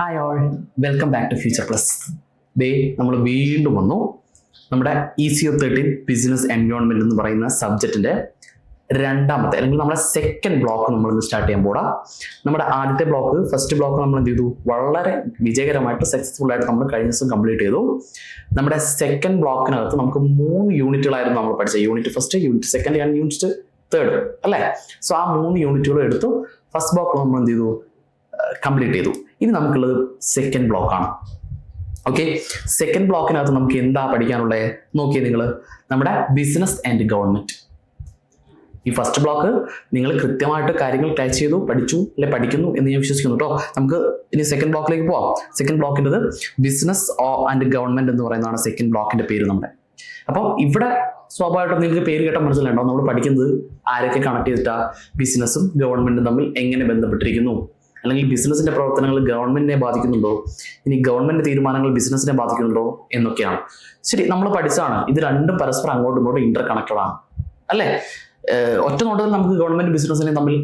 Hi all welcome back to future plus ദേ നമ്മൾ വീണ്ടും വന്നു. നമ്മുടെ E C O thirteen business environment എന്ന് പറയുന്ന സബ്ജക്റ്റിന്റെ രണ്ടാമത്തെ അല്ലെങ്കിൽ നമ്മുടെ സെക്കൻഡ് ബ്ലോക്ക് നമ്മൾ ഇന്ന് സ്റ്റാർട്ട് ചെയ്യാൻ പോടാ നമ്മുടെ ആദ്യത്തെ ബ്ലോക്ക് ഫസ്റ്റ് ബ്ലോക്ക് നമ്മൾ എന്ത് ചെയ്തു? വളരെ വിജയകരമായിട്ട് സക്സസ്ഫുൾ ആയിട്ട് നമ്മൾ കഴിഞ്ഞ ദിവസം കംപ്ലീറ്റ് ചെയ്തു. നമ്മുടെ സെക്കൻഡ് ബ്ലോക്കിനകത്ത് നമുക്ക് മൂന്ന് യൂണിറ്റുകളായിരുന്നു നമ്മൾ പഠിച്ചത്. Unit first unit second unit third അല്ലേ? സോ ആ മൂന്ന് യൂണിറ്റുകളും എടുത്തു. ഫസ്റ്റ് ബ്ലോക്ക് നമ്മൾ എന്ത് ചെയ്തു? കംപ്ലീറ്റ് ചെയ്തു. ഇനി നമുക്കുള്ളത് സെക്കൻഡ് ബ്ലോക്കാണ് ഓക്കെ സെക്കൻഡ് ബ്ലോക്കിനകത്ത് നമുക്ക് എന്താ പഠിക്കാനുള്ളത് നോക്കിയേ നിങ്ങൾ നമ്മുടെ ബിസിനസ് ആൻഡ് ഗവൺമെന്റ് ഈ ഫസ്റ്റ് ബ്ലോക്ക് നിങ്ങൾ കൃത്യമായിട്ട് കാര്യങ്ങൾ ടച്ച് ചെയ്തു പഠിച്ചു അല്ലെ പഠിക്കുന്നു എന്ന് ഞാൻ വിശ്വസിക്കുന്നു കേട്ടോ നമുക്ക് ഇനി സെക്കൻഡ് ബ്ലോക്കിലേക്ക് പോവാം. സെക്കൻഡ് ബ്ലോക്കിന്റെത് ബിസിനസ് ആൻഡ് ഗവൺമെന്റ് എന്ന് പറയുന്നതാണ് സെക്കൻഡ് ബ്ലോക്കിന്റെ പേര് നമ്മുടെ. അപ്പോൾ ഇവിടെ സ്വാഭാവികമായിട്ടും നിങ്ങൾക്ക് പേര് കേട്ടാൽ മനസ്സിലുണ്ടോ നമ്മൾ പഠിക്കുന്നത് ആരൊക്കെ കണക്ട് ചെയ്തിട്ടാ? ബിസിനസ്സും ഗവൺമെന്റും തമ്മിൽ എങ്ങനെ ബന്ധപ്പെട്ടിരിക്കുന്നു? അല്ലെങ്കിൽ ബിസിനസിന്റെ പ്രവർത്തനങ്ങൾ ഗവൺമെന്റിനെ ബാധിക്കുന്നുണ്ടോ? ഇനി ഗവൺമെന്റ് തീരുമാനങ്ങൾ ബിസിനസിനെ ബാധിക്കുന്നുണ്ടോ എന്നൊക്കെയാണ്. ശരി നമ്മൾ പഠിച്ചാണ് ഇത് രണ്ടും പരസ്പരം അങ്ങോട്ടും ഇങ്ങോട്ടും ഇന്റർ കണക്റ്റഡ് ആണ്. അല്ലേ? ഒറ്റ നോട്ടത്തിൽ നമുക്ക് ഗവൺമെന്റ് ബിസിനസിനെ തമ്മിൽ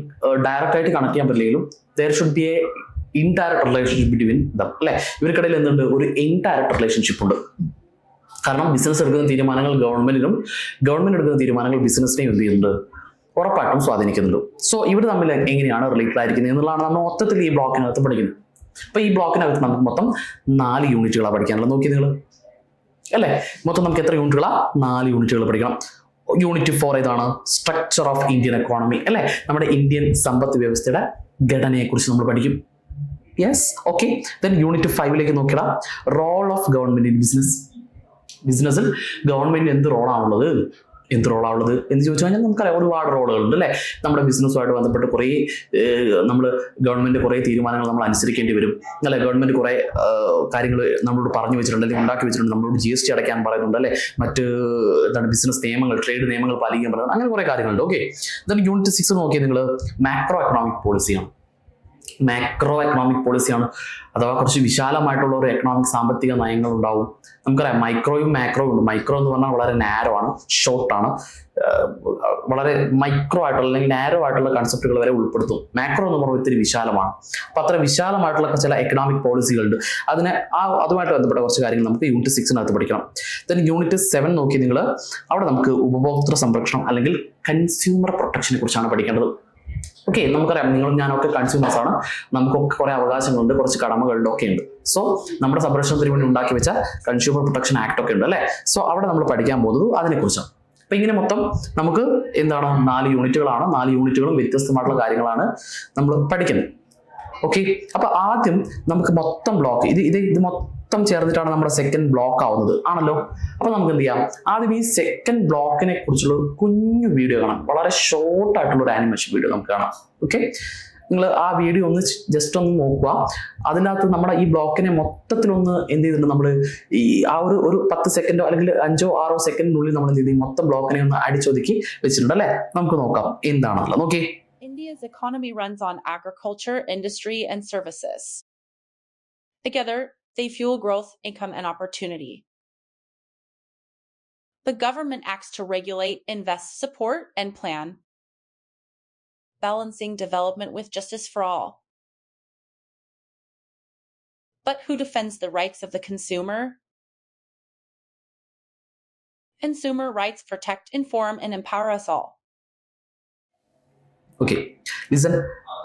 ഡയറക്റ്റ് ആയിട്ട് കണക്ട് ചെയ്യാൻ പറ്റില്ലെങ്കിലും there should be a indirect relationship between them അല്ലെ? ഇവർക്കിടയിൽ എന്തുണ്ട്? ഒരു ഇൻഡയറക്ട് റിലേഷൻഷിപ്പ് ഉണ്ട്. കാരണം ബിസിനസ് എടുക്കുന്ന തീരുമാനങ്ങൾ ഗവൺമെന്റിനും ഗവൺമെന്റ് എടുക്കുന്ന തീരുമാനങ്ങൾ ബിസിനസിനെയും എന്ത് ചെയ്യുന്നുണ്ട്? ഉറപ്പായിട്ടും സ്വാധീനിക്കുന്നുണ്ട്. സോ ഇവർ തമ്മിൽ എങ്ങനെയാണ് റിലേറ്റഡ് ആയിരിക്കുന്നത് എന്നുള്ളതാണ് നമ്മൾ മൊത്തത്തിൽ ഈ ബ്ലോക്കിനകത്ത് പഠിക്കുന്നത്. അപ്പൊ ഈ ബ്ലോക്കിനകത്ത് നമുക്ക് മൊത്തം നാല് യൂണിറ്റുകളാണ് പഠിക്കാനുള്ളത്. നോക്കി നിങ്ങൾ അല്ലേ? മൊത്തം നമുക്ക് എത്ര യൂണിറ്റുകളാണ് നാല് യൂണിറ്റുകൾ പഠിക്കണം. യൂണിറ്റ് ഫോർ ഏതാണ്? സ്ട്രക്ചർ ഓഫ് ഇന്ത്യൻ എക്കോണമി അല്ലെ? നമ്മുടെ ഇന്ത്യൻ സമ്പദ് വ്യവസ്ഥയുടെ ഘടനയെ കുറിച്ച് നമ്മൾ പഠിക്കും. യെസ് ഓക്കെ ദെൻ യൂണിറ്റ് ഫൈവിലേക്ക് നോക്കിയടാം role of government in business ബിസിനസ്സിൽ ഗവൺമെന്റ് എന്ത് റോളാണുള്ളത് എന്ത് റോളാണുള്ളത് എന്ന് ചോദിച്ചു കഴിഞ്ഞാൽ നമുക്കറിയാം ഒരുപാട് റോളുകളുണ്ട് അല്ലേ? നമ്മുടെ ബിസിനസ്സുമായിട്ട് ബന്ധപ്പെട്ട് കുറേ നമ്മൾ ഗവൺമെന്റ് കുറേ തീരുമാനങ്ങൾ നമ്മൾ അനുസരിക്കേണ്ടി വരും. അല്ലെ? ഗവൺമെന്റ് കുറേ കാര്യങ്ങൾ നമ്മളോട് പറഞ്ഞു വെച്ചിട്ടുണ്ട് അല്ലെങ്കിൽ ഉണ്ടാക്കി വെച്ചിട്ടുണ്ട് നമ്മളോട് ജി എസ് ടി അടയ്ക്കാൻ പറയുന്നുണ്ട് അല്ലേ? മറ്റ് എന്താണ് ബിസിനസ് നിയമങ്ങൾ ട്രേഡ് നിയമങ്ങൾ പാലിക്കാൻ പറയുന്നത് അങ്ങനെ കുറേ കാര്യങ്ങളുണ്ട്. ഓക്കെ എന്നിട്ട് യൂണിറ്റ് സിക്സ് നോക്കിയാൽ നിങ്ങൾ മാക്രോ എക്കണോമിക് പോളിസിയാണ് മാക്രോ എക്കണോമിക് പോളിസിയാണ് അഥവാ കുറച്ച് വിശാലമായിട്ടുള്ള ഒരു എക്കണോമിക് സാമ്പത്തിക നയങ്ങൾ ഉണ്ടാവും. നമുക്കറിയാം മൈക്രോയും മാക്രോയും ഉണ്ട്. മൈക്രോ എന്ന് പറഞ്ഞാൽ വളരെ നാരോ ആണ് ഷോർട്ടാണ് വളരെ മൈക്രോ ആയിട്ടുള്ള അല്ലെങ്കിൽ നാരോ ആയിട്ടുള്ള കൺസെപ്റ്റുകൾ വരെ ഉൾപ്പെടുത്തും. മാക്രോ എന്ന് പറഞ്ഞാൽ ഒത്തിരി വിശാലമാണ്. അപ്പൊ അത്ര വിശാലമായിട്ടുള്ള ചില എക്കണോമിക് പോളിസികളുണ്ട് അതിനെ ആ അതുമായിട്ട് ബന്ധപ്പെട്ട കുറച്ച് കാര്യങ്ങൾ നമുക്ക് യൂണിറ്റ് സിക്സിനകത്ത് പഠിക്കണം. ദെൻ യൂണിറ്റ് സെവൻ നോക്കി നിങ്ങൾ അവിടെ നമുക്ക് ഉപഭോക്തൃ സംരക്ഷണം അല്ലെങ്കിൽ കൺസ്യൂമർ പ്രൊട്ടക്ഷനെ കുറിച്ചാണ് പഠിക്കേണ്ടത്. ഓക്കെ നമുക്കറിയാം നിങ്ങളും ഞാനൊക്കെ കൺസ്യൂമേഴ്സ് ആണ്. നമുക്കൊക്കെ കുറെ അവകാശങ്ങളുണ്ട് കുറച്ച് കടമകളുണ്ട് ഒക്കെ ഉണ്ട്. സോ നമ്മുടെ സംരക്ഷണത്തിന് വേണ്ടി ഉണ്ടാക്കി വെച്ച കൺസ്യൂമർ പ്രൊട്ടക്ഷൻ ആക്ട് ഒക്കെ ഉണ്ട് അല്ലേ? സോ അവിടെ നമ്മൾ പഠിക്കാൻ പോകുന്നത് അതിനെക്കുറിച്ചാണ്. അപ്പൊ ഇങ്ങനെ മൊത്തം നമുക്ക് എന്താണ് നാല് യൂണിറ്റുകളാണ് നാല് യൂണിറ്റുകളും വ്യത്യസ്തമായിട്ടുള്ള കാര്യങ്ങളാണ് നമ്മൾ പഠിക്കുന്നത്. ഓക്കെ അപ്പൊ ആദ്യം നമുക്ക് മൊത്തം ബ്ലോക്ക് ഇത് ഇത് ഇത് മൊത്തം ചേർന്നിട്ടാണ് നമ്മുടെ സെക്കൻഡ് ബ്ലോക്ക് ആവുന്നത്. ആണല്ലോ? അപ്പൊ നമുക്ക് എന്ത് ചെയ്യാം? ആദ്യം ഈ സെക്കൻഡ് ബ്ലോക്കിനെ കുറിച്ചുള്ള ഒരു കുഞ്ഞു വീഡിയോ കാണാം. വളരെ ഷോർട്ട് ആയിട്ടുള്ള ഒരു ആനിമേഷൻ വീഡിയോ നമുക്ക് കാണാം. ഓക്കെ നിങ്ങൾ ആ വീഡിയോ ഒന്ന് ജസ്റ്റ് ഒന്ന് നോക്കുക. അതിനകത്ത് നമ്മുടെ ഈ ബ്ലോക്കിനെ മൊത്തത്തിലൊന്ന് എന്ത് ചെയ്തിട്ടുണ്ട് നമ്മൾ ഈ ആ ഒരു ഒരു പത്ത് സെക്കൻഡോ അല്ലെങ്കിൽ അഞ്ചോ ആറോ സെക്കൻഡിനുള്ളിൽ നമ്മൾ എന്ത് ചെയ്തു? മൊത്തം ബ്ലോക്കിനെ ഒന്ന് അടിച്ചൊതുക്കി വെച്ചിട്ടുണ്ട് അല്ലേ? നമുക്ക് നോക്കാം. എന്താണല്ലോ നോക്കി India's economy runs on agriculture, industry, and services. Together, they fuel growth, income, and opportunity. The government acts to regulate, invest, support, and plan, balancing development with justice for all. But who defends the rights of the consumer? Consumer rights protect, inform, and empower us all. Okay listen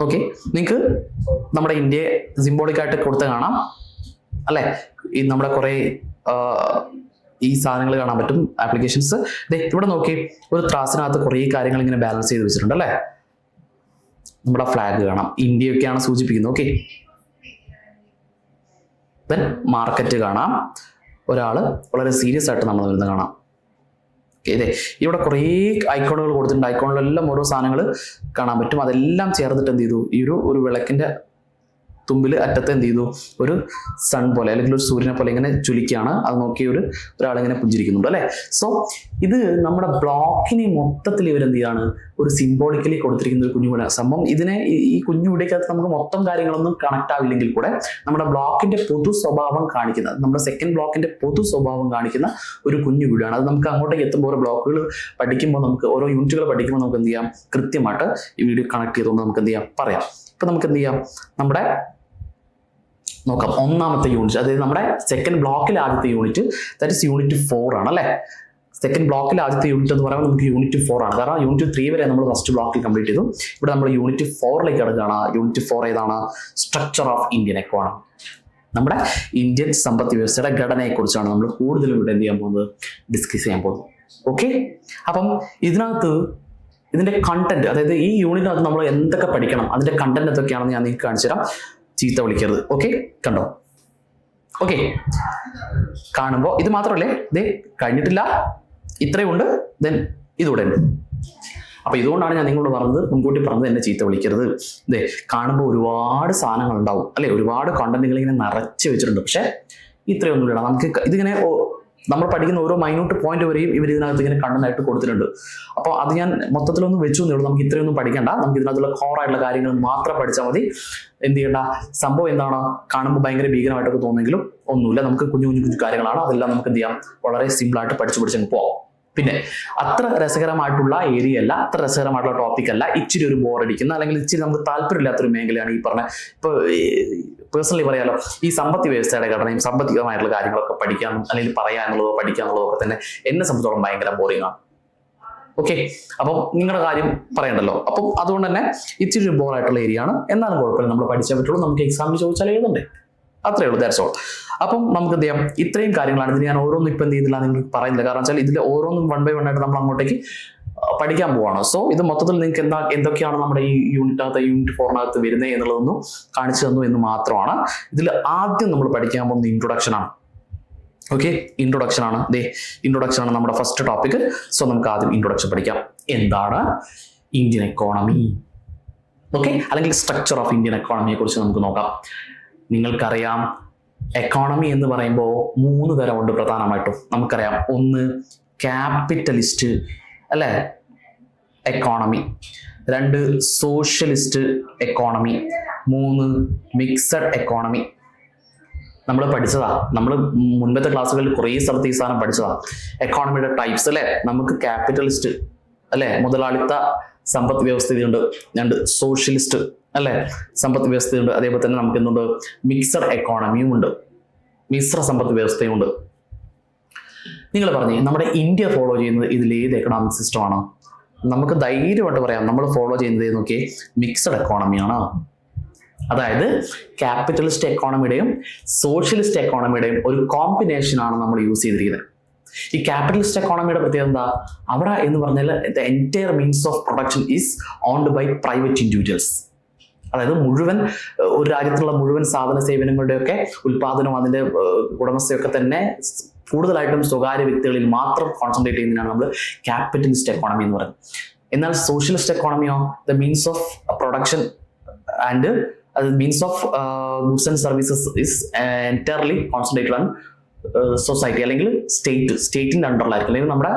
okay നിങ്ങൾക്ക് നമ്മുടെ ഇന്ത്യയെ symbolic ആയിട്ട് കൊടുത്ത് കാണാം അല്ലെ? ഈ നമ്മുടെ കുറെ ഈ സാധനങ്ങൾ കാണാൻ പറ്റും ആപ്ലിക്കേഷൻസ് ഇവിടെ നോക്കി ഒരു ത്രാസിനകത്ത് കുറേ കാര്യങ്ങൾ ഇങ്ങനെ ബാലൻസ് ചെയ്ത് വെച്ചിട്ടുണ്ട് അല്ലേ? നമ്മുടെ ഫ്ലാഗ് കാണാം. ഇന്ത്യയൊക്കെയാണ് സൂചിപ്പിക്കുന്നത്. ഓക്കെ ദെൻ മാർക്കറ്റ് കാണാം. ഒരാൾ വളരെ സീരിയസ് ആയിട്ട് നമ്മൾ വരുന്നത് കാണാം. ഇതേ ഇവിടെ കുറേ ഐക്കോണുകൾ കൊടുത്തിട്ടുണ്ട്. ഐക്കോണിലെല്ലാം ഓരോ സാധനങ്ങൾ കാണാൻ പറ്റും. അതെല്ലാം ചേർന്നിട്ട് എന്ത് ചെയ്തു? ഈ ഒരു ഒരു വിളക്കിന്റെ തുമ്പിൽ അറ്റത്ത് എന്ത് ചെയ്തു ഒരു സൺ പോലെ അല്ലെങ്കിൽ ഒരു സൂര്യനെ പോലെ ഇങ്ങനെ ചുലിക്കുകയാണ് അത് നോക്കി ഒരു ഒരാളിങ്ങനെ പുഞ്ചിരിക്കുന്നുണ്ട് അല്ലെ? സോ ഇത് നമ്മുടെ ബ്ലോക്കിനെ മൊത്തത്തിൽ ഇവരെന്ത് ചെയ്യാണ്? ഒരു സിംബോളിക്കലി കൊടുത്തിരിക്കുന്ന ഒരു കുഞ്ഞുകൂടെ. സംഭവം ഇതിനെ ഈ- ഈ കുഞ്ഞു വീടിക്കകത്ത് നമുക്ക് മൊത്തം കാര്യങ്ങളൊന്നും കണക്ട് ആവില്ലെങ്കിൽ കൂടെ നമ്മുടെ ബ്ലോക്കിന്റെ പൊതു സ്വഭാവം കാണിക്കുന്ന നമ്മുടെ സെക്കൻഡ് ബ്ലോക്കിന്റെ പൊതു സ്വഭാവം കാണിക്കുന്ന ഒരു കുഞ്ഞു വീടാണ് അത് നമുക്ക് അങ്ങോട്ടേക്ക് എത്തുമ്പോൾ ഓരോ ബ്ലോക്കുകൾ പഠിക്കുമ്പോൾ നമുക്ക് ഓരോ യൂണിറ്റുകൾ പഠിക്കുമ്പോൾ നമുക്ക് എന്ത് ചെയ്യാം? കൃത്യമായിട്ട് ഈ വീഡിയോ കണക്ട് ചെയ്തുകൊണ്ട് നമുക്ക് എന്ത് ചെയ്യാം? പറയാം. ഇപ്പൊ നമുക്ക് എന്ത് ചെയ്യാം? നമ്മുടെ നോക്കാം. ഒന്നാമത്തെ യൂണിറ്റ് അതായത് നമ്മുടെ സെക്കൻഡ് ബ്ലോക്കിലെ ആദ്യത്തെ unit that is unit four ആണ് അല്ലേ? സെക്കൻഡ് ബ്ലോക്കിൽ ആദ്യത്തെ യൂണിറ്റ് എന്ന് പറയുമ്പോൾ നമുക്ക് യൂണിറ്റ് ഫോർ ആണ്. കാരണം യൂണിറ്റ് ത്രീ വരെ നമ്മൾ ഫസ്റ്റ് ബ്ലോക്കിൽ കംപ്ലീറ്റ് ചെയ്തു. ഇവിടെ നമ്മൾ യൂണിറ്റ് ഫോറിലേക്ക് കിടക്കുകയാണ്. യൂണിറ്റ് ഫോർ ഏതാണ്? സ്ട്രക്ചർ ഓഫ് ഇന്ത്യൻ എക്കോണമി നമ്മുടെ ഇന്ത്യൻ സമ്പദ് വ്യവസ്ഥയുടെ ഘടനയെക്കുറിച്ചാണ് നമ്മൾ കൂടുതലും ഇവിടെ എന്ത് ചെയ്യാൻ പോകുന്നത്? ഡിസ്കസ് ചെയ്യാൻ പോകുന്നത്. ഓക്കെ അപ്പം ഇതിനകത്ത് ഇതിന്റെ കണ്ടന്റ് അതായത് ഈ യൂണിറ്റിനകത്ത് നമ്മൾ എന്തൊക്കെ പഠിക്കണം? അതിന്റെ കണ്ടന്റ് എന്തൊക്കെയാണെന്ന് ഞാൻ നിങ്ങൾക്ക് കാണിച്ചു തരാം ചീത്ത വിളിക്കരുത്. ഓക്കെ കണ്ടോ? ഓക്കെ കാണുമ്പോൾ ഇത് മാത്രമല്ലേ? ഇത് കഴിഞ്ഞിട്ടില്ല. ഇത്രയും ഉണ്ട്. ദെൻ ഇതൂടെ ഉണ്ട്. അപ്പൊ ഇതുകൊണ്ടാണ് ഞാൻ നിങ്ങളോട് പറഞ്ഞത് മുൻകൂട്ടി പറഞ്ഞത് എന്നെ ചീത്ത വിളിക്കരുത്. ഇതേ കാണുമ്പോൾ ഒരുപാട് സാധനങ്ങൾ ഉണ്ടാവും അല്ലെ? ഒരുപാട് കണ്ടന്റുകൾ ഇങ്ങനെ നിറച്ച് വെച്ചിട്ടുണ്ട്. പക്ഷെ ഇത്രയൊന്നും ഇല്ല നമുക്ക് ഇതിങ്ങനെ നമ്മൾ പഠിക്കുന്ന ഓരോ മൈന്യൂട്ട് പോയിന്റ് വരെയും ഇവർ ഇതിനകത്ത് ഇങ്ങനെ കണ്ടനായിട്ട് കൊടുത്തിട്ടുണ്ട്. അപ്പോൾ അത് ഞാൻ മൊത്തത്തിലൊന്നും വെച്ചു എന്നുള്ളൂ നമുക്ക് ഇത്രയൊന്നും പഠിക്കേണ്ട. നമുക്ക് ഇതിനകത്തുള്ള കോർ ആയിട്ടുള്ള കാര്യങ്ങൾ മാത്രം പഠിച്ചാൽ മതി. എന്ത് ചെയ്യണ്ട? സംഭവം എന്താണ്? കാണുമ്പോൾ ഭയങ്കര ഭീകരമായിട്ടൊക്കെ തോന്നുമെങ്കിലും ഒന്നുമില്ല. നമുക്ക് കുഞ്ഞു കുഞ്ഞു കുഞ്ഞു കാര്യങ്ങളാണ്. അതെല്ലാം നമുക്ക് എന്ത് ചെയ്യാം? വളരെ സിമ്പിൾ ആയിട്ട് പഠിച്ചു പഠിച്ചങ്ങ് പോവാം. പിന്നെ അത്ര രസകരമായിട്ടുള്ള ഏരിയ അല്ല അത്ര രസകരമായിട്ടുള്ള ടോപ്പിക് അല്ല. ഇച്ചിരി ഒരു ബോർ അടിക്കുന്ന അല്ലെങ്കിൽ ഇച്ചിരി നമുക്ക് താല്പര്യമില്ലാത്തൊരു മേഖലയാണ് ഈ പറഞ്ഞ ഇപ്പൊ പേഴ്സണലി പറയാലോ ഈ സമ്പത്ത് വ്യവസ്ഥയുടെ ഘടനയും സാമ്പത്തികമായിട്ടുള്ള കാര്യങ്ങളൊക്കെ പഠിക്കാനും അല്ലെങ്കിൽ പറയാനുള്ളതോ പഠിക്കാനുള്ളതോ ഒക്കെ തന്നെ എന്നെ സംബന്ധിച്ചോളം ഭയങ്കര ബോറിംഗ് ആണ്. ഓക്കെ അപ്പം നിങ്ങളുടെ കാര്യം പറയണ്ടല്ലോ. അപ്പം അതുകൊണ്ട് തന്നെ ഇച്ചിരി ബോർ ആയിട്ടുള്ള ഏരിയ ആണ്. എന്നാലും കുഴപ്പമില്ല. നമ്മൾ പഠിച്ചാൽ പറ്റുള്ളൂ. നമുക്ക് എക്സാമിന് ചോദിച്ചാൽ എഴുതണ്ടേ? അത്രേ ഉള്ളൂ ദാറ്റ്സ് ഓൾ അപ്പം നമുക്ക് എന്ത് ചെയ്യാം? ഇത്രയും കാര്യങ്ങളാണ്. ഇതിന് ഞാൻ ഓരോന്നും ഇപ്പം എന്ത് ചെയ്യുന്നില്ല നിങ്ങൾക്ക് പറയുന്നില്ല. കാരണം വെച്ചാൽ ഇതിൽ ഓരോന്നും വൺ ബൈ വൺ ആയിട്ട് നമ്മൾ അങ്ങോട്ടേക്ക് പഠിക്കാൻ പോവാണ്. സോ ഇത് മൊത്തത്തിൽ നിങ്ങൾക്ക് എന്താ എന്തൊക്കെയാണ് നമ്മുടെ ഈ യൂണിറ്റിനകത്ത് യൂണിറ്റ് ഫോറിനകത്ത് വരുന്നത് എന്നുള്ളതൊന്നും കാണിച്ചു തന്നു എന്ന് മാത്രമാണ്. ഇതിൽ ആദ്യം നമ്മൾ പഠിക്കാൻ പോകുന്ന ഇൻട്രൊഡക്ഷൻ ആണ്. ഓക്കെ ഇൻട്രൊഡക്ഷൻ ആണ്. ദേ ഇൻട്രൊഡക്ഷൻ ആണ് നമ്മുടെ ഫസ്റ്റ് ടോപ്പിക് സോ നമുക്ക് ആദ്യം ഇൻട്രൊഡക്ഷൻ പഠിക്കാം. എന്താണ് ഇന്ത്യൻ എക്കോണമി ഓക്കെ അല്ലെങ്കിൽ സ്ട്രക്ചർ ഓഫ് ഇന്ത്യൻ എക്കോണമിയെ കുറിച്ച് നമുക്ക് നോക്കാം. നിങ്ങൾക്കറിയാം എക്കോണമി എന്ന് പറയുമ്പോൾ മൂന്ന് തരമുണ്ട് പ്രധാനമായിട്ടും. നമുക്കറിയാം. ഒന്ന് ക്യാപിറ്റലിസ്റ്റ് അല്ലേ? എക്കോണമി രണ്ട് സോഷ്യലിസ്റ്റ് എക്കോണമി മൂന്ന് മിക്സഡ് എക്കോണമി നമ്മൾ പഠിച്ചതാ. നമ്മൾ മുൻപത്തെ ക്ലാസ്സുകളിൽ കുറേ സ്ഥലത്ത് ഈ സാധനം പഠിച്ചതാ. എക്കോണമിയുടെ ടൈപ്സ് അല്ലേ? നമുക്ക് ക്യാപിറ്റലിസ്റ്റ് അല്ലെ? മുതലാളിത്ത സമ്പദ് വ്യവസ്ഥയുണ്ട് രണ്ട് സോഷ്യലിസ്റ്റ് അല്ലെ? സമ്പദ് വ്യവസ്ഥയുണ്ട് അതേപോലെ തന്നെ നമുക്ക് എന്തുണ്ട്? മിക്സഡ് എക്കോണമിയും ഉണ്ട്. മിശ്ര സമ്പദ് വ്യവസ്ഥയും ഉണ്ട്. നിങ്ങൾ പറഞ്ഞു നമ്മുടെ ഇന്ത്യ ഫോളോ ചെയ്യുന്നത് ഇതിൽ ഏത് എക്കണോമിക് സിസ്റ്റം ആണ്? നമുക്ക് ധൈര്യമായിട്ട് പറയാം നമ്മൾ ഫോളോ ചെയ്യുന്നത് നോക്കി മിക്സഡ് എക്കോണമിയാണ് അതായത് ക്യാപിറ്റലിസ്റ്റ് എക്കോണമിയുടെയും സോഷ്യലിസ്റ്റ് എക്കോണമിയുടെയും ഒരു കോമ്പിനേഷൻ ആണ് നമ്മൾ യൂസ് ചെയ്തിരിക്കുന്നത്. ഈ ക്യാപിറ്റലിസ്റ്റ് എക്കോണമിയുടെ പ്രത്യേകത എന്താ? അവിടെ എന്ന് പറഞ്ഞാൽ the entire means of production is owned by private individuals അതായത് മുഴുവൻ ഒരു രാജ്യത്തുള്ള മുഴുവൻ സാധന സേവനങ്ങളുടെയൊക്കെ ഉൽപാദനവും അതിന്റെ ഉടമസ്ഥയൊക്കെ തന്നെ കൂടുതലായിട്ടും സ്വകാര്യ വ്യക്തികളിൽ മാത്രം കോൺസെൻട്രേറ്റ് ചെയ്യുന്നതിനാണ് നമ്മൾ ക്യാപിറ്റലിസ്റ്റ് എക്കോണമി എന്ന് പറയുന്നത്. എന്നാൽ socialist എക്കോണമിയോ the means of production and means of goods and services is entirely concentrated on society അല്ലെങ്കിൽ സ്റ്റേറ്റ് സ്റ്റേറ്റിന്റെ അണ്ടറിലായിരിക്കും അല്ലെങ്കിൽ നമ്മുടെ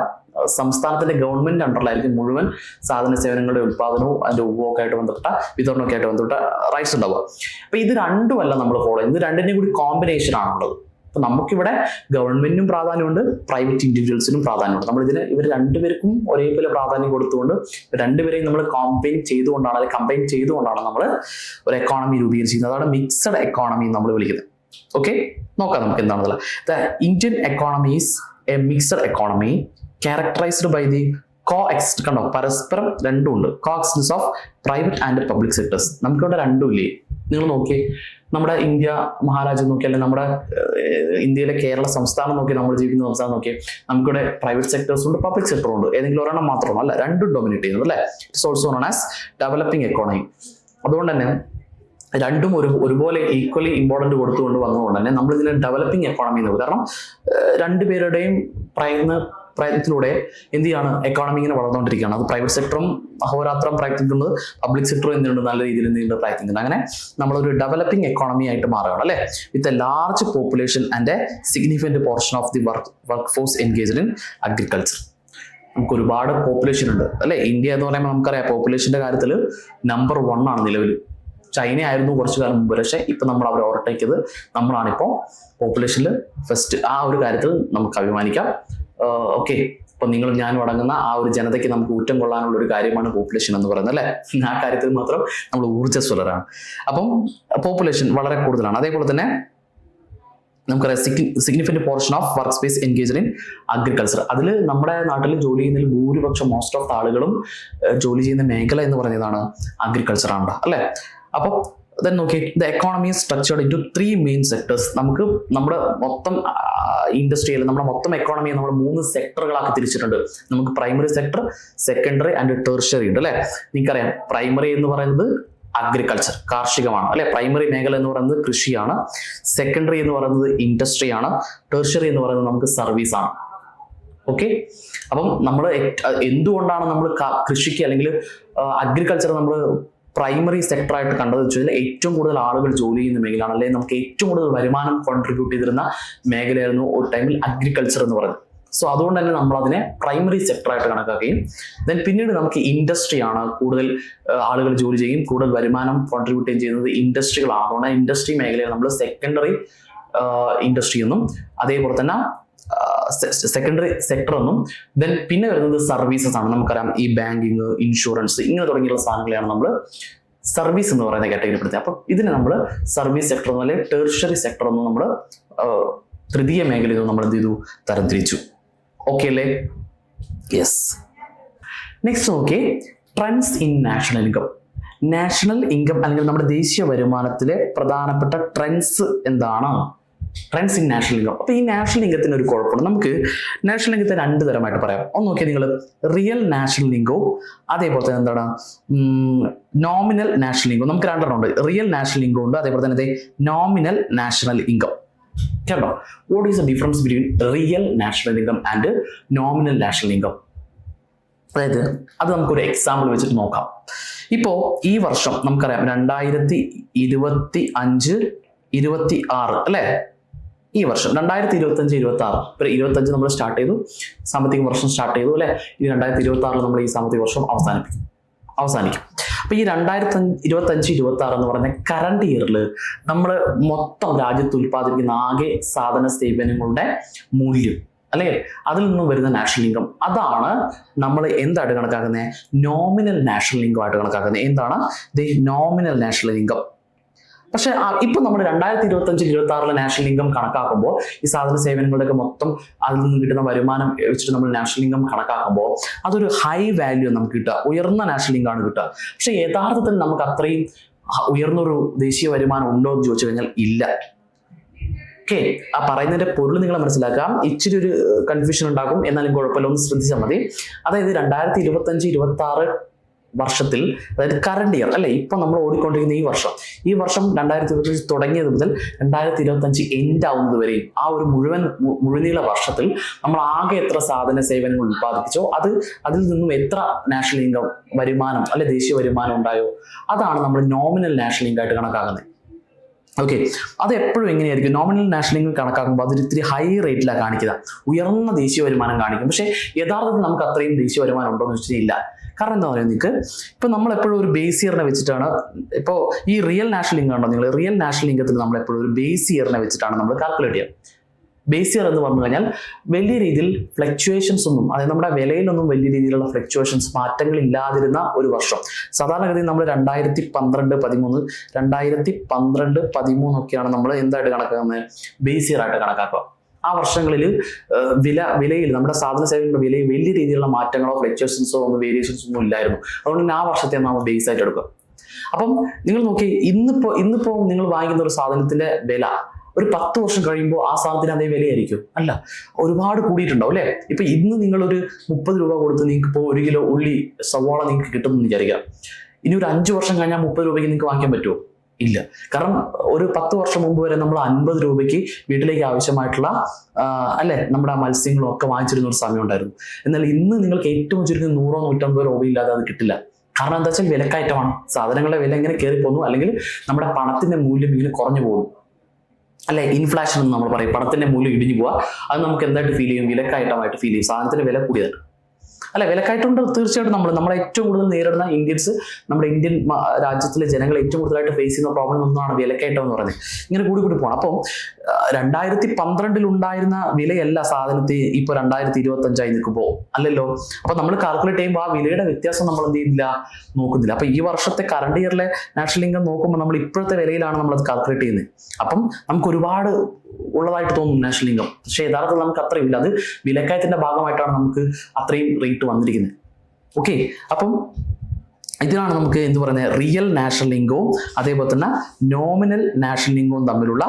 സംസ്ഥാനത്തിന്റെ ഗവൺമെന്റ് അണ്ടറിലായിരിക്കും മുഴുവൻ സാധന സേവനങ്ങളുടെ ഉത്പാദനവും അതിന്റെ ഉപഭോഗമൊക്കെ ആയിട്ട് ബന്ധപ്പെട്ട വിതരണമൊക്കെ ആയിട്ട് ബന്ധപ്പെട്ട റൈറ്റ്സ് ഉണ്ടാവുക. അപ്പൊ ഇത് രണ്ടുമല്ല നമ്മൾ ഫോളോ ചെയ്യുന്നത്. രണ്ടിന്റെയും കൂടി കോമ്പിനേഷൻ ആണുള്ളത് അപ്പൊ നമുക്കിവിടെ ഗവൺമെന്റിനും പ്രാധാന്യമുണ്ട് പ്രൈവറ്റ് ഇൻഡിവിജ്വൽസിനും പ്രാധാന്യമുണ്ട് നമ്മൾ ഇതിന് ഇവർ രണ്ടുപേർക്കും ഒരേപോലെ പ്രാധാന്യം കൊടുത്തുകൊണ്ട് രണ്ടുപേരെയും നമ്മൾ കോമ്പൈൻ ചെയ്തുകൊണ്ടാണ് അല്ലെങ്കിൽ കമ്പൈൻ ചെയ്തുകൊണ്ടാണ് നമ്മൾ ഒരു എക്കോണമി രൂപീകരിച്ചിരിക്കുന്നത്. അതാണ് മിക്സഡ് എക്കോണമി നമ്മൾ വിളിക്കുന്നത്. ഓക്കെ നോക്കാം നമുക്ക് എന്താണെന്നുള്ളത്. The Indian economy is a mixed economy characterized by the co NXT കണ്ടോ? പരസ്പരം രണ്ടും ഉണ്ട്. Coexistence of private and public sectors നമുക്കിവിടെ രണ്ടും ഇല്ലേ? നിങ്ങൾ നോക്കിയേ. നമ്മുടെ ഇന്ത്യ മഹാരാജ്യം നോക്കി അല്ലെങ്കിൽ നമ്മുടെ ഇന്ത്യയിലെ കേരള സംസ്ഥാനം നോക്കി നമ്മൾ ജീവിക്കുന്ന സംസ്ഥാനം നോക്കി നമുക്കിവിടെ പ്രൈവറ്റ് സെക്ടേഴ്സ് ഉണ്ട് പബ്ലിക് സെക്ടറും ഉണ്ട്. ഏതെങ്കിലും ഒരെണ്ണം മാത്രമല്ല രണ്ടും ഡൊമിനേറ്റ് ചെയ്യുന്നത് അല്ലേ? It's also known as developing economy അതുകൊണ്ട് തന്നെ രണ്ടും ഒരു ഒരുപോലെ ഈക്വലി ഇമ്പോർട്ടന്റ് കൊടുത്തുകൊണ്ട് വന്നതുകൊണ്ട് തന്നെ നമ്മൾ ഇതിനെ ഡെവലപ്പിംഗ് എക്കോണമി എന്ന് കാരണം രണ്ടുപേരുടെയും പ്രയത്ന പ്രയത്നത്തിലൂടെ എന്ത് ചെയ്യാണ് എക്കോണമി ഇങ്ങനെ വളർന്നുകൊണ്ടിരിക്കുകയാണ്. അത് പ്രൈവറ്റ് സെക്ടറും അഹോരാത്രം പ്രയത്നിക്കുന്നത് പബ്ലിക് സെക്ടറും എന്തുണ്ട് നല്ല രീതിയിൽ എന്ത് ചെയ്യുന്നുണ്ട് പ്രയത്നിക്കുന്നത്. അങ്ങനെ നമ്മളൊരു ഡെവലപ്പിംഗ് എക്കോണമി ആയിട്ട് മാറുകയാണ് അല്ലേ? With a large population and a significant portion of the work work force engaged in agriculture നമുക്ക് ഒരുപാട് പോപ്പുലേഷൻ ഉണ്ട് അല്ലേ? ഇന്ത്യ എന്ന് പറയുമ്പോൾ നമുക്കറിയാം പോപ്പുലേഷന്റെ കാര്യത്തിൽ നമ്പർ വൺ ആണ് നിലവിൽ. ചൈന ആയിരുന്നു കുറച്ചു കാലം മുമ്പ്. പക്ഷേ ഇപ്പൊ നമ്മൾ അവരെ ഓവർടേക്ക് ചെയ്ത് നമ്മളാണിപ്പോൾ പോപ്പുലേഷനിൽ ഫസ്റ്റ് ആ ഒരു കാര്യത്തിൽ നമുക്ക് അഭിമാനിക്കാം. ഓക്കെ. ഇപ്പൊ നിങ്ങളും ഞാനും അടങ്ങുന്ന ആ ഒരു ജനതയ്ക്ക് നമുക്ക് ഊറ്റം കൊള്ളാനുള്ള ഒരു കാര്യമാണ് പോപ്പുലേഷൻ എന്ന് പറയുന്നത് അല്ലെ? ആ കാര്യത്തിൽ മാത്രം നമ്മൾ ഊർജസ്വലരാണ്. അപ്പം പോപ്പുലേഷൻ വളരെ കൂടുതലാണ്. അതേപോലെ തന്നെ നമുക്കറിയാം significant portion of work space engage in agriculture അതിൽ നമ്മുടെ നാട്ടിൽ ജോലി ചെയ്യുന്നതിൽ ഭൂരിപക്ഷം മോസ്റ്റ് ഓഫ് ആളുകളും ജോലി ചെയ്യുന്ന മേഖല എന്ന് പറയുന്നതാണ് അഗ്രികൾച്ചർ ആണ് അല്ലെ? അപ്പം ദെൻ നോക്കി the economy structured into three main sectors നമുക്ക് നമ്മുടെ മൊത്തം ഇൻഡസ്ട്രിയിൽ നമ്മുടെ മൊത്തം എക്കോണമിയെ നമ്മൾ മൂന്ന് സെക്ടറുകളാക്കി തിരിച്ചിട്ടുണ്ട്. നമുക്ക് primary sector secondary and tertiary ഉണ്ട് അല്ലേ? നിങ്ങൾക്കറിയാം പ്രൈമറി എന്ന് പറയുന്നത് അഗ്രികൾച്ചർ കാർഷികമാണ് അല്ലെ? പ്രൈമറി മേഖല എന്ന് പറയുന്നത് കൃഷിയാണ്. സെക്കൻഡറി എന്ന് പറയുന്നത് ഇൻഡസ്ട്രി ആണ്. ടെർഷ്യറി എന്ന് പറയുന്നത് നമുക്ക് സർവീസ് ആണ്. ഓക്കെ അപ്പം നമ്മൾ എന്തുകൊണ്ടാണ് നമ്മൾ കൃഷിക്ക് അല്ലെങ്കിൽ അഗ്രികൾച്ചർ നമ്മൾ പ്രൈമറി സെക്ടറായിട്ട് കണ്ടത് വെച്ച് കഴിഞ്ഞാൽ ഏറ്റവും കൂടുതൽ ആളുകൾ ജോലി ചെയ്യുന്ന മേഖലയാണ്. അല്ലെങ്കിൽ നമുക്ക് ഏറ്റവും കൂടുതൽ വരുമാനം കോൺട്രിബ്യൂട്ട് ചെയ്തിരുന്ന മേഖലയായിരുന്നു ഒരു ടൈമിൽ അഗ്രികൾച്ചർ എന്ന് പറയുന്നത്. സോ അതുകൊണ്ട് തന്നെ നമ്മൾ അതിനെ പ്രൈമറി സെക്ടറായിട്ട് കണക്കാക്കുകയും ദെൻ പിന്നീട് നമുക്ക് ഇൻഡസ്ട്രിയാണ് കൂടുതൽ ആളുകൾ ജോലി ചെയ്യും കൂടുതൽ വരുമാനം കോൺട്രിബ്യൂട്ട് ചെയ്യുന്നത് ഇൻഡസ്ട്രികളാണ് അതുകൊണ്ട് ഇൻഡസ്ട്രി മേഖലയെ നമ്മൾ സെക്കൻഡറി ഇൻഡസ്ട്രി എന്നും അതേപോലെ തന്നെ സെക്കൻഡറി സെക്ടർ എന്നും ദെൻ പിന്നെ വരുന്നത് സർവീസസ് ആണ്. നമുക്കറിയാം ഈ ബാങ്കിങ് ഇൻഷുറൻസ് ഇങ്ങനെ തുടങ്ങിയുള്ള സാധനങ്ങളെയാണ് നമ്മൾ സർവീസ് എന്ന് പറയുന്ന കാറ്റഗറി പെടുത്തുക. അപ്പം ഇതിനെ നമ്മൾ സർവീസ് സെക്ടർ അല്ലെങ്കിൽ ടേർഷ്യറി സെക്ടർ എന്നും നമ്മൾ തൃതീയ മേഖലയിൽ നമ്മൾ എന്ത് ചെയ്തു? തരംതിരിച്ചു. ഓക്കെ അല്ലേ? യെസ് നെക്സ്റ്റ് നോക്കി trends in national income national income അല്ലെങ്കിൽ നമ്മുടെ ദേശീയ വരുമാനത്തിലെ പ്രധാനപ്പെട്ട ട്രെൻഡ്സ് എന്താണ്? ട്രെൻഡ്സ് ഇൻ നാഷണൽ ഇൻകം അപ്പൊ ഈ നാഷണൽ ഇൻകത്തിന് ഒരു കുഴപ്പമുണ്ട് നമുക്ക് നാഷണൽ ഇൻകത്തെ രണ്ട് തരമായിട്ട് പറയാം. ഒന്ന് നോക്കിയാൽ നിങ്ങൾ റിയൽ നാഷണൽ ഇൻകവും അതേപോലെ തന്നെ എന്താണ്? നോമിനൽ നാഷണൽ ഇൻകം നമുക്ക് രണ്ടെണ്ണം ഉണ്ട്. റിയൽ നാഷണൽ ഇൻകം ഉണ്ട്. അതേപോലെ തന്നെ നോമിനൽ നാഷണൽ ഇൻകം കേട്ടോ? What is the difference between real national income and nominal national income അതായത് അത് നമുക്കൊരു എക്സാമ്പിൾ വെച്ചിട്ട് നോക്കാം. ഇപ്പോ ഈ വർഷം നമുക്കറിയാം രണ്ടായിരത്തി ഇരുപത്തി അഞ്ച് ഇരുപത്തി ആറ് അല്ലേ? ഈ വർഷം രണ്ടായിരത്തി ഇരുപത്തി അഞ്ച് ഇരുപത്തി ആറ് ഇപ്പൊ ഇരുപത്തി അഞ്ച് നമ്മൾ സ്റ്റാർട്ട് ചെയ്തു. സാമ്പത്തിക വർഷം സ്റ്റാർട്ട് ചെയ്തു അല്ലെ? ഈ രണ്ടായിരത്തി ഇരുപത്തി ആറിൽ നമ്മൾ ഈ സാമ്പത്തിക വർഷം അവസാനിപ്പിക്കും. അവസാനിക്കും. അപ്പൊ ഈ രണ്ടായിരത്തി ഇരുപത്തി അഞ്ച് ഇരുപത്തി ആറ് എന്ന് പറഞ്ഞ കറണ്ട് ഇയറിൽ നമ്മൾ മൊത്തം രാജ്യത്ത് ഉൽപ്പാദിപ്പിക്കുന്ന ആകെ സാധന സേവനങ്ങളുടെ മൂല്യം അല്ലേ? അതിൽ നിന്നും വരുന്ന നാഷണൽ ഇൻകം അതാണ് നമ്മൾ എന്തായിട്ട് കണക്കാക്കുന്നത് നോമിനൽ നാഷണൽ ഇൻകം ആയിട്ട് കണക്കാക്കുന്നത് എന്താണ്? ദി നോമിനൽ നാഷണൽ ഇൻകം പക്ഷെ ഇപ്പൊ നമ്മൾ രണ്ടായിരത്തി ഇരുപത്തി അഞ്ചിൽ ഇരുപത്തി ആറിലെ നാഷണൽ ഇൻകം കണക്കാക്കുമ്പോൾ ഈ സാധന സേവനങ്ങളുടെയൊക്കെ മൊത്തം അതിൽ നിന്ന് കിട്ടുന്ന വരുമാനം വെച്ചിട്ട് നമ്മൾ നാഷണൽ ഇൻകം കണക്കാക്കുമ്പോൾ അതൊരു ഹൈ വാല്യൂ നമുക്ക് കിട്ടുക. ഉയർന്ന നാഷണൽ ഇൻകം ആണ് കിട്ടുക. പക്ഷെ യഥാർത്ഥത്തിൽ നമുക്ക് അത്രയും ഉയർന്നൊരു ദേശീയ വരുമാനം ഉണ്ടോ എന്ന് ചോദിച്ചു കഴിഞ്ഞാൽ ഇല്ല. ഓക്കെ ആ പറയുന്നതിന്റെ പൊരുൾ നിങ്ങൾ മനസ്സിലാക്കാം. ഇച്ചിരി ഒരു കൺഫ്യൂഷൻ ഉണ്ടാകും. എന്നാലും കുഴപ്പമില്ല. ഒന്ന് ശ്രദ്ധിച്ചാൽ മതി. അതായത് രണ്ടായിരത്തി ഇരുപത്തി അഞ്ച് ഇരുപത്തി ആറ് വർഷത്തിൽ അതായത് കറണ്ട് ഇയർ അല്ലെ? ഇപ്പൊ നമ്മൾ ഓടിക്കൊണ്ടിരിക്കുന്ന ഈ വർഷം. ഈ വർഷം രണ്ടായിരത്തി ഇരുപത്തി തുടങ്ങിയത് മുതൽ രണ്ടായിരത്തി ഇരുപത്തി അഞ്ച് എൻഡ് ആവുന്നത് വരെയും ആ ഒരു മുഴുവൻ മുഴുനീള വർഷത്തിൽ നമ്മൾ ആകെ എത്ര സാധന സേവനങ്ങൾ ഉത്പാദിപ്പിച്ചോ അത് അതിൽ നിന്നും എത്ര നാഷണൽ ഇൻകം വരുമാനം അല്ലെ ദേശീയ വരുമാനം ഉണ്ടായോ അതാണ് നമ്മൾ നോമിനൽ നാഷണൽ ഇൻകം ആയിട്ട് കണക്കാക്കുന്നത്. ഓക്കെ അത് എപ്പോഴും എങ്ങനെയായിരിക്കും? നോമിനൽ നാഷണൽ ഇൻകം കണക്കാക്കുമ്പോൾ അതൊരു ഇത്തിരി ഹൈ റേറ്റിലാണ് കാണിക്കുക. ഉയർന്ന ദേശീയ വരുമാനം കാണിക്കും. പക്ഷേ യഥാർത്ഥത്തിൽ നമുക്ക് അത്രയും ദേശീയ വരുമാനം ഉണ്ടോ എന്ന് വെച്ചാൽ ഇല്ല കാരണം എന്താ പറയുക നിങ്ങൾക്ക് ഇപ്പൊ നമ്മൾ എപ്പോഴും ഒരു ബേസ് ഇയറിനെ വെച്ചിട്ടാണ് ഇപ്പോൾ ഈ റിയൽ നാഷണൽ ഇൻകം ഉണ്ടോ നിങ്ങൾ റിയൽ നാഷണൽ ഇൻകത്തിൽ നമ്മൾ എപ്പോഴും ഒരു ബേസ് ഇയറിനെ വെച്ചിട്ടാണ് നമ്മൾ കാൽക്കുലേറ്റ് ചെയ്യുക. ബേസ് ഇയർ എന്ന് പറഞ്ഞു കഴിഞ്ഞാൽ വലിയ രീതിയിൽ ഫ്ലക്ച്വേഷൻസ് ഒന്നും അതായത് നമ്മുടെ വിലയിലൊന്നും വലിയ രീതിയിലുള്ള ഫ്ലക്ച്വേഷൻസ് മാറ്റങ്ങൾ ഇല്ലാതിരുന്ന ഒരു വർഷം. സാധാരണഗതിയിൽ നമ്മൾ രണ്ടായിരത്തി പന്ത്രണ്ട് പതിമൂന്ന് രണ്ടായിരത്തി പന്ത്രണ്ട് പതിമൂന്നൊക്കെയാണ് നമ്മൾ എന്തായിട്ട് കണക്കാക്കുന്നത്? ബേസ് ഇയർ ആയിട്ട് കണക്കാക്കുക. ആ വർഷങ്ങളിൽ വില വിലയിൽ നമ്മുടെ സാധന സേവനങ്ങളുടെ വിലയിൽ വലിയ രീതിയിലുള്ള മാറ്റങ്ങളോ ഫ്ലക്ച്വേഷൻസോ ഒന്നും വേരിയേഷൻസോ ഒന്നും ഇല്ലായിരുന്നു. അതുകൊണ്ട് തന്നെ ആ വർഷത്തെ നമ്മൾ ബേസ് ആയിട്ട് എടുക്കുക അപ്പം നിങ്ങൾ നോക്കി ഇന്നിപ്പോ ഇന്നിപ്പോ നിങ്ങൾ വാങ്ങിക്കുന്ന ഒരു സാധനത്തിന്റെ വില ഒരു പത്ത് വർഷം കഴിയുമ്പോൾ ആ സാധനത്തിന് അതേ വിലയായിരിക്കും. അല്ല ഒരുപാട് കൂടിയിട്ടുണ്ടാവും അല്ലേ? ഇപ്പൊ ഇന്ന് നിങ്ങളൊരു മുപ്പത് രൂപ കൊടുത്ത് നിങ്ങൾക്ക് ഇപ്പോൾ ഒരു കിലോ ഉള്ളി സവാള നിങ്ങൾക്ക് കിട്ടുമെന്ന് വിചാരിക്കുക. ഇനി ഒരു അഞ്ച് വർഷം കഴിഞ്ഞാൽ മുപ്പത് രൂപയ്ക്ക് നിങ്ങൾക്ക് വാങ്ങിക്കാൻ പറ്റുമോ? ഇല്ല. കാരണം ഒരു പത്ത് വർഷം മുമ്പ് വരെ നമ്മൾ അൻപത് രൂപയ്ക്ക് വീട്ടിലേക്ക് ആവശ്യമായിട്ടുള്ള അല്ലെ? നമ്മുടെ ആ മത്സ്യങ്ങളും ഒക്കെ വാങ്ങിച്ചിരുന്ന ഒരു സമയം ഉണ്ടായിരുന്നു. എന്നാൽ ഇന്ന് നിങ്ങൾക്ക് ഏറ്റവും ചുരുക്കം നൂറോ നൂറ്റമ്പത് രൂപ ഇല്ലാതെ അത് കിട്ടില്ല. കാരണം എന്താ വെച്ചാൽ വിലക്കയറ്റമാണ്. സാധനങ്ങളുടെ വില ഇങ്ങനെ കയറി പോകുന്നു അല്ലെങ്കിൽ നമ്മുടെ പണത്തിന്റെ മൂല്യം ഇങ്ങനെ കുറഞ്ഞു പോകുന്നു. അല്ലെ? ഇൻഫ്ലേഷൻ എന്ന് നമ്മൾ പറയും. പണത്തിന്റെ മൂല്യം ഇടിഞ്ഞു പോവുക. അത് നമുക്ക് എന്തായിട്ട് ഫീൽ ചെയ്യും? വിലക്കയറ്റമായിട്ട് ഫീൽ ചെയ്യും. സാധനത്തിന്റെ വില കൂടിയതായിട്ട്. അല്ലെ വിലക്കയറ്റം കൊണ്ട് തീർച്ചയായിട്ടും നമ്മൾ നമ്മൾ ഏറ്റവും കൂടുതൽ നേരിടുന്ന ഇന്ത്യൻസ് നമ്മുടെ ഇന്ത്യൻ രാജ്യത്തിലെ ജനങ്ങൾ ഏറ്റവും കൂടുതലായിട്ട് ഫേസ് ചെയ്യുന്ന പ്രോബ്ലം ഒന്നാണ് വിലക്കയറ്റം എന്ന് പറയുന്നത്. ഇങ്ങനെ കൂടി കൂടി പോകണം അപ്പം രണ്ടായിരത്തി പന്ത്രണ്ടിൽ ഉണ്ടായിരുന്ന വിലയല്ല സാധനത്തിൽ ഇപ്പൊ രണ്ടായിരത്തി ഇരുപത്തി അഞ്ചായി നിൽക്കുമ്പോൾ അല്ലല്ലോ? അപ്പൊ നമ്മൾ കാൽക്കുലേറ്റ് ചെയ്യുമ്പോൾ ആ വിലയുടെ വ്യത്യാസം നമ്മൾ എന്ത് ചെയ്യുന്നില്ല? നോക്കുന്നില്ല. അപ്പൊ ഈ വർഷത്തെ കറണ്ട് ഇയറിലെ നാഷണൽ ഇൻകം നോക്കുമ്പോൾ നമ്മൾ ഇപ്പോഴത്തെ വിലയിലാണ് നമ്മൾ അത് കാൽക്കുലേറ്റ് ചെയ്യുന്നത്. അപ്പം നമുക്ക് ഒരുപാട് ഉള്ളതായിട്ട് തോന്നും നാഷണൽ ഇൻകം. പക്ഷേ യഥാർത്ഥത്തിൽ നമുക്ക് അത്രയും ഇല്ല. അത് വിലക്കയത്തിന്റെ ഭാഗമായിട്ടാണ് നമുക്ക് അത്രയും റേറ്റ് വന്നിരിക്കുന്നത്. ഓക്കെ അപ്പം ഇതിനാണ് നമുക്ക് എന്ത് പറയുന്നത് റിയൽ നാഷണൽ ഇൻകവും അതേപോലെ തന്നെ നോമിനൽ നാഷണൽ ഇൻകവും തമ്മിലുള്ള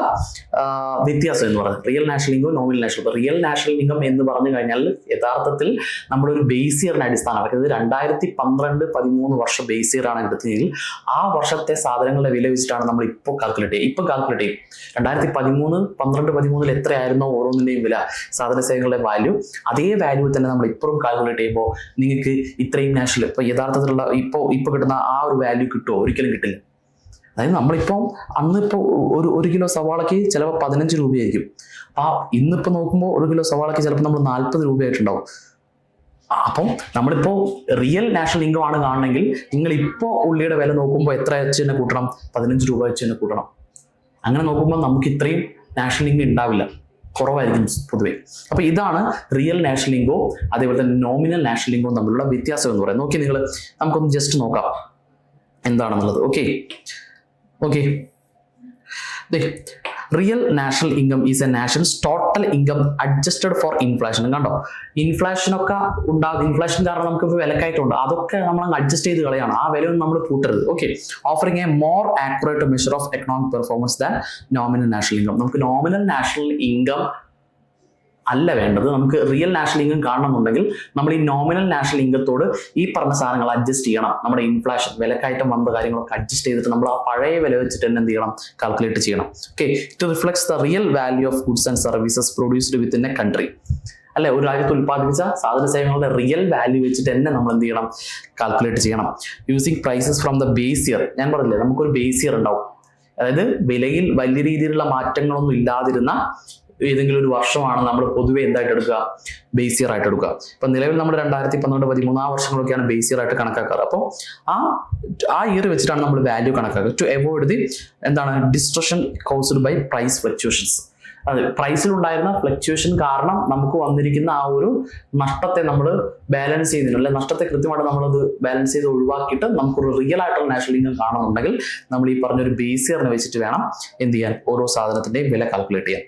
വ്യത്യാസം എന്ന് പറയുന്നത്. Real national ഇൻകവും nominal national real national income എന്ന് പറഞ്ഞു കഴിഞ്ഞാൽ യഥാർത്ഥത്തിൽ നമ്മളൊരു ബേസ് ഇയറിനെ അടിസ്ഥാനമാക്കി അതായത് രണ്ടായിരത്തി പന്ത്രണ്ട് പതിമൂന്ന് വർഷം ബേസ് ഇയർ ആണ് എടുത്തതെങ്കിൽ ആ വർഷത്തെ സാധനങ്ങളുടെ വില വെച്ചിട്ടാണ് നമ്മൾ ഇപ്പോൾ കാൽക്കുലേറ്റ് ചെയ്യുക. ഇപ്പോൾ കാൽക്കുലേറ്റ് ചെയ്യും. രണ്ടായിരത്തി പതിമൂന്ന് പന്ത്രണ്ട് പതിമൂന്നിൽ എത്രയായിരുന്നോ ഓരോന്നിന്റെയും വില സാധന സേവനങ്ങളുടെ വാല്യൂ അതേ വാല്യൂ തന്നെ നമ്മൾ ഇപ്പോഴും കാൽക്കുലേറ്റ് ചെയ്യുമ്പോൾ നിങ്ങൾക്ക് ഇത്രയും നാഷണൽ ഇപ്പോൾ യഥാർത്ഥത്തിലുള്ള ഇപ്പോൾ കിട്ടുന്ന ആ ഒരു വാല്യൂ കിട്ടുമോ ഒരിക്കലും കിട്ടില്ല. അതായത് നമ്മളിപ്പം അന്നിപ്പോൾ ഒരു ഒരു കിലോ സവാളയ്ക്ക് ചിലപ്പോൾ പതിനഞ്ച് രൂപയായിരിക്കും. ആ ഇന്നിപ്പോൾ നോക്കുമ്പോൾ ഒരു കിലോ സവാളയ്ക്ക് ചിലപ്പോൾ നമ്മൾ നാൽപ്പത് രൂപയായിട്ടുണ്ടാവും. അപ്പം നമ്മളിപ്പോൾ റിയൽ നാഷണൽ ഇൻകം ആണ് കാണണമെങ്കിൽ നിങ്ങൾ ഇപ്പോൾ ഉള്ളിയുടെ വില നോക്കുമ്പോൾ എത്ര വെച്ച് തന്നെ കൂട്ടണം? പതിനഞ്ച് രൂപ വെച്ച് തന്നെ കൂട്ടണം. അങ്ങനെ നോക്കുമ്പോൾ നമുക്ക് ഇത്രയും നാഷണൽ ഇൻകം ഉണ്ടാവില്ല. കുറവായിരിക്കും പൊതുവേ. അപ്പൊ ഇതാണ് റിയൽ നാഷണൽ ലിംഗോ അതേപോലെ തന്നെ നോമിനൽ നാഷണൽ ലിംഗോ തമ്മിലുള്ള വ്യത്യാസം എന്ന് പറയുന്നത്. നോക്കി നിങ്ങൾ നമുക്കൊന്ന് ജസ്റ്റ് നോക്കാം എന്താണെന്നുള്ളത്. Okay okay real national income is a nation's total income adjusted for inflation കണ്ടോ? ഇൻഫ്ലേഷൻ ഒക്കെ ഉണ്ടാകും. ഇൻഫ്ലേഷൻ കാരണം നമുക്ക് ഇപ്പോൾ വിലക്കയറ്റമുണ്ട്. അതൊക്കെ നമ്മൾ അഡ്ജസ്റ്റ് ചെയ്ത് കളയാണ്. ആ വിലയൊന്നും നമ്മൾ കൂട്ടരുത്. Okay offering a more accurate measure of economic performance than nominal national income നമുക്ക് നോമിനൽ നാഷണൽ ഇൻകം അല്ല വേണ്ടത്. നമുക്ക് റിയൽ നാഷണൽ ഇൻകം കാണണമെന്നുണ്ടെങ്കിൽ നമ്മൾ ഈ നോമിനൽ നാഷണൽ ഇൻകത്തോട് ഈ പറഞ്ഞ സാധനങ്ങൾ അഡ്ജസ്റ്റ് ചെയ്യണം. നമ്മുടെ ഇൻഫ്ലേഷൻ വിലക്കയറ്റം വന്ന കാര്യങ്ങളൊക്കെ അഡ്ജസ്റ്റ് ചെയ്തിട്ട് നമ്മൾ ആ പഴയ വില വെച്ചിട്ട് തന്നെ എന്ത് ചെയ്യണം? കാൽക്കുലേറ്റ് ചെയ്യണം. Okay it reflects the real value of goods and services produced within a country അല്ലെ? ഒരു രാജ്യത്ത് ഉൽപ്പാദിപ്പിച്ച സാധന സേവനങ്ങളുടെ റിയൽ വാല്യൂ വെച്ചിട്ട് തന്നെ നമ്മൾ എന്ത് ചെയ്യണം? കാൽക്കുലേറ്റ് ചെയ്യണം. Using prices from the base year ഞാൻ പറഞ്ഞില്ലേ? നമുക്കൊരു ബേസ് ഇയർ ഉണ്ടാവും. അതായത് വിലയിൽ വലിയ രീതിയിലുള്ള മാറ്റങ്ങളൊന്നും ഇല്ലാതിരുന്ന ഏതെങ്കിലും ഒരു വർഷമാണ് നമ്മൾ പൊതുവെ എന്തായിട്ട് എടുക്കുക? ബേസ് ഇയർ ആയിട്ട് എടുക്കുക. ഇപ്പൊ നിലവിൽ നമ്മൾ രണ്ടായിരത്തി പന്ത്രണ്ട് പതിമൂന്ന് ആ വർഷങ്ങളൊക്കെയാണ് ബേസ് ഇയർ ആയിട്ട് കണക്കാക്കാറ്. അപ്പോൾ ആ ആ ഇയർ വെച്ചിട്ടാണ് നമ്മൾ വാല്യൂ കണക്കാക്കുക. ടു അവോയ്ഡ് ദി എന്താണ് distortion caused by price fluctuations അതെ പ്രൈസിലുണ്ടായിരുന്ന ഫ്ലക്ച്വേഷൻ കാരണം നമുക്ക് വന്നിരിക്കുന്ന ആ ഒരു നഷ്ടത്തെ നമ്മൾ ബാലൻസ് ചെയ്യുന്നില്ല. അല്ലെ നഷ്ടത്തെ കൃത്യമായിട്ട് നമ്മളത് ബാലൻസ് ചെയ്ത് ഒഴിവാക്കിയിട്ട് നമുക്കൊരു റിയൽ ആയിട്ടുള്ള നാഷണൽ ഇൻകം കാണുന്നുണ്ടെങ്കിൽ നമ്മൾ ഈ പറഞ്ഞൊരു ബേസ് ഇയറിനെ വെച്ചിട്ട് വേണം എന്ത് ചെയ്യാൻ? ഓരോ സാധനത്തിന്റെയും വില കാൽക്കുലേറ്റ് ചെയ്യാൻ.